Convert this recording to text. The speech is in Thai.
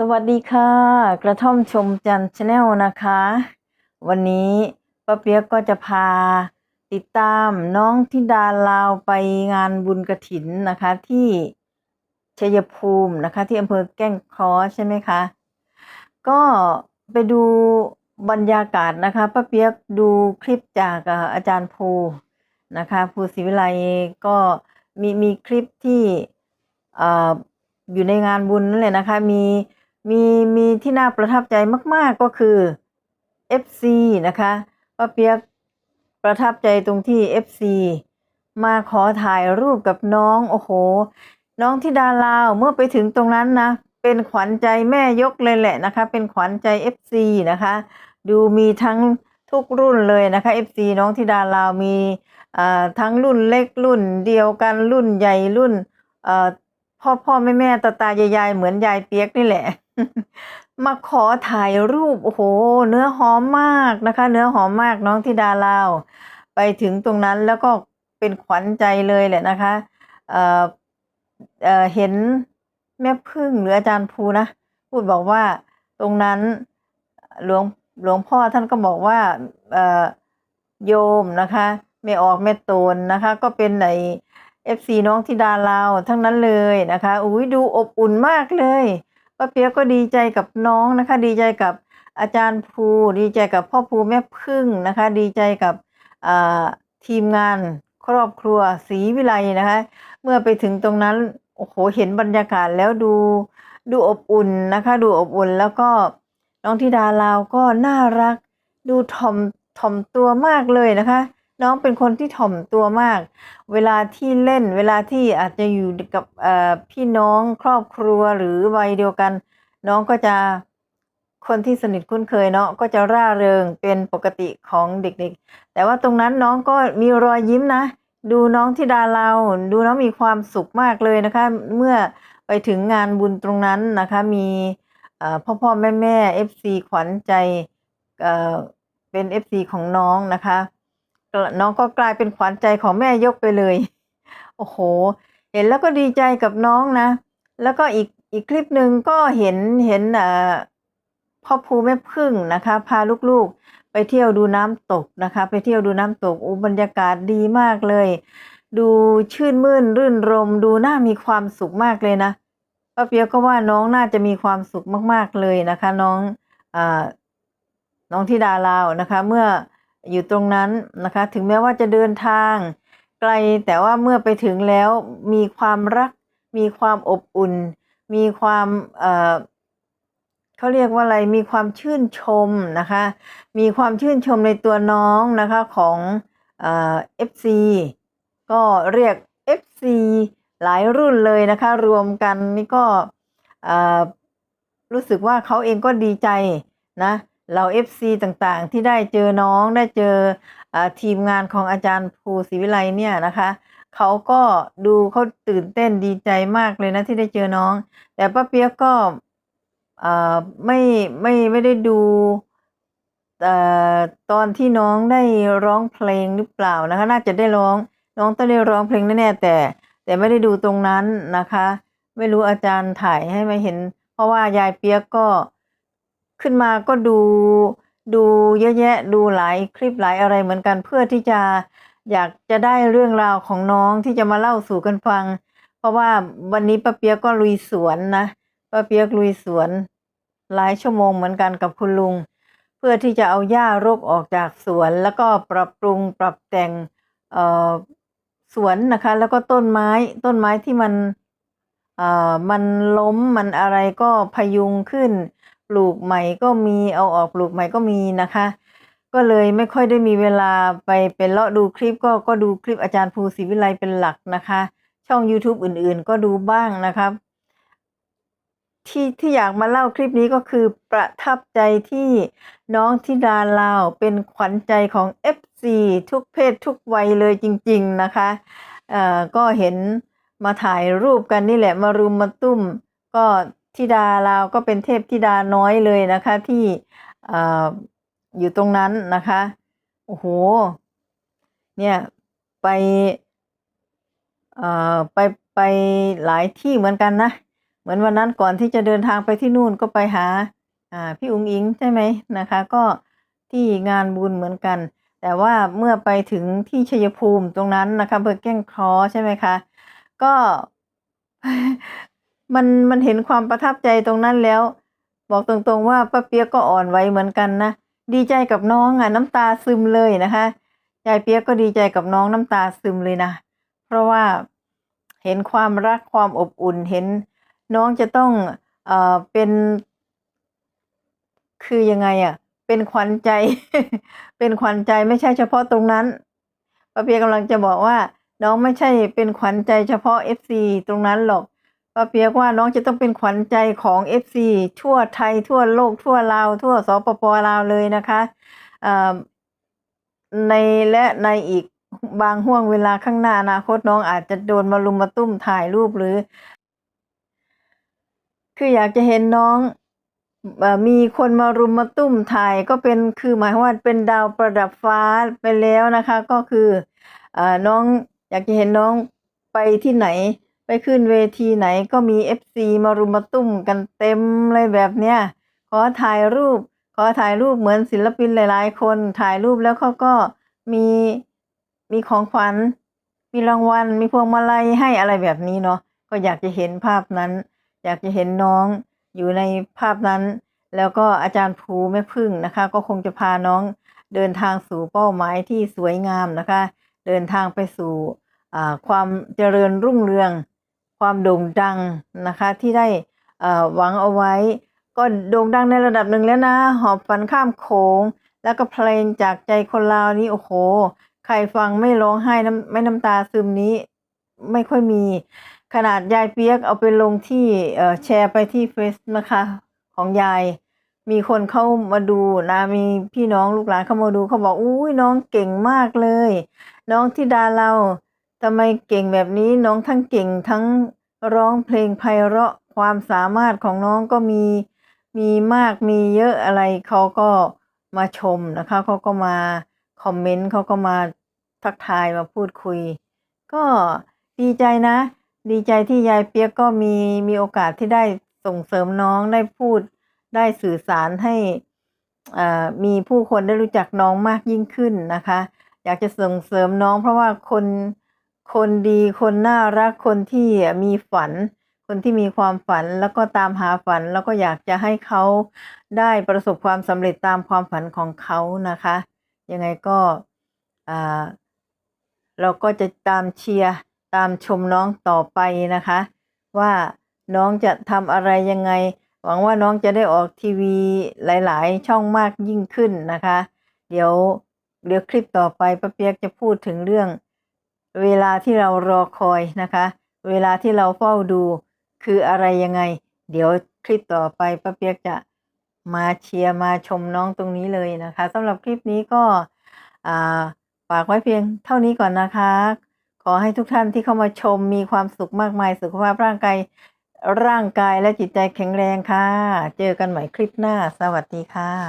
สวัสดีค่ะ กระท่อมชมจันทร์ชาแนลนะคะ วันนี้ป้าเปียกก็จะพาติดตามน้องทิดาลาวไปงานบุญกระถินนะคะ ที่ชัยภูมินะคะ ที่อำเภอแก้งคราะห์ใช่ไหมคะ ก็ไปดูบรรยากาศนะคะป้าเปียกดูคลิปจากอาจารย์ภูนะคะภูศิวิไลก็มีมีคลิปที่เอ่ออยู่ในงานบุญนั่นแหละนะคะ มี มีมีที่น่าประทับใจมาก ๆก็คือ FC นะคะป้าเปียกประทับใจตรงที่ FC มาขอถ่ายรูปกับน้องโอ้โห น้องที่ดาลาวเมื่อไปถึงตรงนั้นนะ เป็นขวัญใจแม่ยกเลยแหละนะคะ เป็นขวัญใจ FC นะคะ ดูมีทั้งทุกรุ่นเลยนะคะ FC น้องธิดาลาวมีเอ่อทั้งรุ่นเล็กรุ่นเดียวกันรุ่นใหญ่รุ่นเอ่อ พ่อพ่อแม่แม่ตาตายายๆเหมือนยายเปียกนี่แหละ มาขอถ่ายรูป โอ้โห เนื้อหอมมากนะคะ เนื้อหอมมากน้องธิดาลาว ไปถึงตรงนั้นแล้วก็เป็นขวัญใจเลยแหละนะคะเอ่อเอ่อเห็นแม่พึ่งหรืออาจารย์ภูนะ พูดบอกว่าตรงนั้นหลวงหลวงพ่อท่านก็บอกว่าเออโยมนะคะ ไม่ออกแม่โตนนะคะ ก็เป็นใน เอฟซีน้องธิดาลาวทั้งนั้นเลยนะคะ อุ้ยดูอบอุ่นมากเลยป้าเปียกก็ดีใจกับน้องนะคะ ดีใจกับอาจารย์ภูดีใจกับพ่อภูแม่พึ่งนะคะ ดีใจกับทีมงานครอบครัวศรีวิไลนะคะ เมื่อไปถึงตรงนั้นโอ้โหเห็นบรรยากาศแล้วดูดูอบอุ่นนะคะ ดูอบอุ่นแล้วก็น้องธิดาลาวก็น่ารัก ดูถ่อมถ่อมตัวมากเลยนะคะ น้องเป็นคนที่ถ่อมตัวมาก เวลาที่เล่น เวลาที่อาจจะอยู่กับพี่น้องครอบครัวหรือวัยเดียวกัน น้องก็จะคนที่สนิทคุ้นเคยเนาะก็จะร่าเริงเป็นปกติของเด็กๆ แต่ว่าตรงนั้นน้องก็มีรอยยิ้มนะ ดูน้องที่ดาเราดูน้องมีความสุขมากเลยนะคะ เมื่อไปถึงงานบุญตรงนั้นนะคะ มีพ่อพ่อแม่แม่เอฟซีขวัญใจเป็นเอฟซีของน้องนะคะ น้องก็กลายเป็นขวัญใจของแม่ยกไปเลย โอ้โห เห็นแล้วก็ดีใจกับน้องนะ แล้วก็อีกอีกคลิปหนึ่งก็เห็นเห็นเอ่อพ่อภูแม่พึ่งนะคะ พาลูกๆ ไปเที่ยวดูน้ำตกนะคะ ไปเที่ยวดูน้ำตกอ้บรรยากาศดีมากเลย ดูชื่นมื่นรื่นรม ดูน่ามีความสุขมากเลยนะป้าเปียกก็ว่าน้องน่าจะมีความสุขมากๆเลยนะคะ น้องอน้องธิดาลาวนะคะ เมื่อ อยู่ตรงนั้นนะคะ ถึงแม้ว่าจะเดินทาง ไกลแต่ว่าเมื่อไปถึงแล้วมีความรัก มีความอบอุ่น มีความเเขาเรียกว่าอะไรมีความชื่นชมนะคะ มีความชื่นชมในตัวน้องนะคะของเอฟซีก็เรียก FC หลายรุ่นเลยนะคะ รวมกันนี่ก็รู้สึกว่าเขาเองก็ดีใจนะ เรา FC ต่างๆ ที่ได้เจอน้องได้เจออทีมงานของอาจารย์ภูศรีวิไลเนี่ยนะคะเขาก็ดูเขาตื่นเต้นดีใจมากเลยนะที่ได้เจอน้อง แต่ป้าเปียกก็ไม่ไม่ไม่ได้ดูตอนที่น้องได้ร้องเพลงหรือเปล่านะคะ น่าจะได้ร้องน้องต้องได้ร้องเพลงแน่แต่ แต่ไม่ได้ดูตรงนั้นนะคะ ไม่รู้อาจารย์ถ่ายให้มาเห็น เพราะว่ายายเปียกก็ ขึ้นมาก็ดูดูเยอะแยะดูหลายคลิปหลายอะไรเหมือนกันเพื่อที่จะอยากจะได้เรื่องราวของน้องที่จะมาเล่าสู่กันฟัง เพราะว่าวันนี้ป้าเปียกก็ลุยสวนนะป้าเปียกลุยสวน หลายชั่วโมงเหมือนกันกับคุณลุง เพื่อที่จะเอาหญ้ารกออกจากสวน แล้วก็ปรับปรุงปรับแต่งเออสวนนะคะ แล้วก็ต้นไม้ต้นไม้ที่มันเออมันล้มมันอะไรก็พยุงขึ้น ปลูกใหม่ก็มีเอาออกปลูกใหม่ก็มีนะคะ ก็เลยไม่ค่อยได้มีเวลาไปเป็นเลาะดูคลิปก็ก็ดูคลิปอาจารย์ภูศรีวิไลเป็นหลักนะคะ ช่อง YouTube อื่นๆ ก็ดูบ้างนะครับ ที่ที่อยากมาเล่าคลิปนี้ก็คือประทับใจที่น้องธิดาลาวเป็นขวัญใจของ FC ทุกเพศทุกวัยเลยจริง ๆนะคะเอ่อก็เห็นมาถ่ายรูปกันนี่แหละมารุมมาตุ้มก็ ธิดาลาวก็เป็นเทพธิดาน้อยเลยนะคะ ที่อ่อยู่ตรงนั้นนะคะโอ้โหเนี่ยไปไปไปหลายที่เหมือนกันนะ เหมือนวันนั้นก่อนที่จะเดินทางไปที่นู่นก็ไปหาพี่อุ๋งอิงใช่ไหมนะคะ ก็ที่งานบุญเหมือนกัน แต่ว่าเมื่อไปถึงที่ชัยภูมิตรงนั้นนะคะเบอร์แก้งคอใช่ไหมคะ ก็ มันมันเห็นความประทับใจตรงนั้นแล้ว บอกตรงๆว่าป้าเปียกก็อ่อนไหวเหมือนกันนะดีใจกับน้องอะน้ำตาซึมเลยนะคะยายเปียกก็ดีใจกับน้องน้ำตาซึมเลยนะเพราะว่าเห็นความรักความอบอุ่นเห็นน้องจะต้องเอ่อเป็น คือยังไงอะ เป็นขวัญใจ เป็นขวัญใจไม่ใช่เฉพาะตรงนั้นป้าเปียกำลังจะบอกว่า น้องไม่ใช่เป็นขวัญใจเฉพาะเอฟซีตรงนั้นหรอก ป้าเปียกว่าน้องจะต้องเป็นขวัญใจของเอฟซีทั่วไทยทั่วโลกทั่วลาวทั่วสปปลาวเลยนะคะในและในอีกบางห่วงเวลาข้างหน้าอนาคตน้องอาจจะโดนมาลุมมาตุ้มถ่ายรูปหรือ คืออยากจะเห็นน้องมีคนมารุมมาตุ้มถ่ายก็เป็นคือหมายความว่าเป็นดาวประดับฟ้าไปแล้วนะคะ ก็คืออน้องอยากจะเห็นน้องไปที่ไหน ไปขึ้นเวทีไหนก็มีเอฟซีมารุมมาตุ้มกันเต็มเลยแบบเนี้ยขอถ่ายรูป ขอถ่ายรูปเหมือนศิลปินหลาย ๆ คนถ่ายรูปแล้วเขาก็มีมีของขวัญ มีรางวัล มีพวงมาลัยให้อะไรแบบนี้เนาะก็อยากจะเห็นภาพนั้น อยากจะเห็นน้องอยู่ในภาพนั้น แล้วก็อาจารย์ภูแม่พึ่งนะคะ ก็คงจะพาน้องเดินทางสู่เป้าหมายที่สวยงามนะคะ เดินทางไปสู่ความเจริญรุ่งเรือง ความโด่งดังนะคะที่ได้หวังเอาไว้ ก็โด่งดังในระดับหนึ่งแล้วนะ หอบฝันข้ามโขง แล้วก็เพลงจากใจคนลาวนี่โอ้โห ใครฟังไม่ร้องไห้น้ำไม่น้ำตาซึมนี้ไม่ค่อยมี ขนาดยายเปียกเอาไปลงที่แชร์ไปที่เฟซนะคะของยายมีคนเข้ามาดูนะมีพี่น้องลูกหลานเข้ามาดูเขาบอกอุ้ยน้องเก่งมากเลย น้องที่ดาเรา ทำไมเก่งแบบนี้น้องทั้งเก่งทั้งร้องเพลงไพเราะความสามารถของน้องก็มีมีมากมีเยอะอะไรเขาก็มาชมนะคะเขาก็มาคอมเมนต์เขาก็มาทักทายมาพูดคุย ก็ดีใจนะ ดีใจที่ยายเปียกก็มีมีโอกาสที่ได้ส่งเสริมน้องได้พูดได้สื่อสารให้อ่ามีผู้คนได้รู้จักน้องมากยิ่งขึ้นนะคะ อยากจะส่งเสริมน้องเพราะว่าคน คนดีคนน่ารักคนที่มีฝัน คนที่มีความฝันแล้วก็ตามหาฝันแล้วก็อยากจะให้เขาได้ประสบความสำเร็จตามความฝันของเขานะคะ ยังไงก็อ่าเราก็จะตามเชียร์ตามชมน้องต่อไปนะคะ ว่าน้องจะทำอะไรยังไง หวังว่าน้องจะได้ออกทีวีหลาย ๆ ช่องมากยิ่งขึ้นนะคะ เดี๋ยวเดี๋ยวคลิปต่อไปป้าเปียกจะพูดถึงเรื่อง เวลาที่เรารอคอยนะคะ เวลาที่เราเฝ้าดู คืออะไรยังไง เดี๋ยวคลิปต่อไปป้าเปียกจะมาเชียร์มาชมน้องตรงนี้เลยนะคะสำหรับคลิปนี้ก็ฝากไว้เพียงเท่านี้ก่อนนะคะ ขอให้ทุกท่านที่เข้ามาชมมีความสุขมากมายสุขภาพร่างกายร่างกายและจิตใจแข็งแรงค่ะ เจอกันใหม่คลิปหน้า สวัสดีค่ะ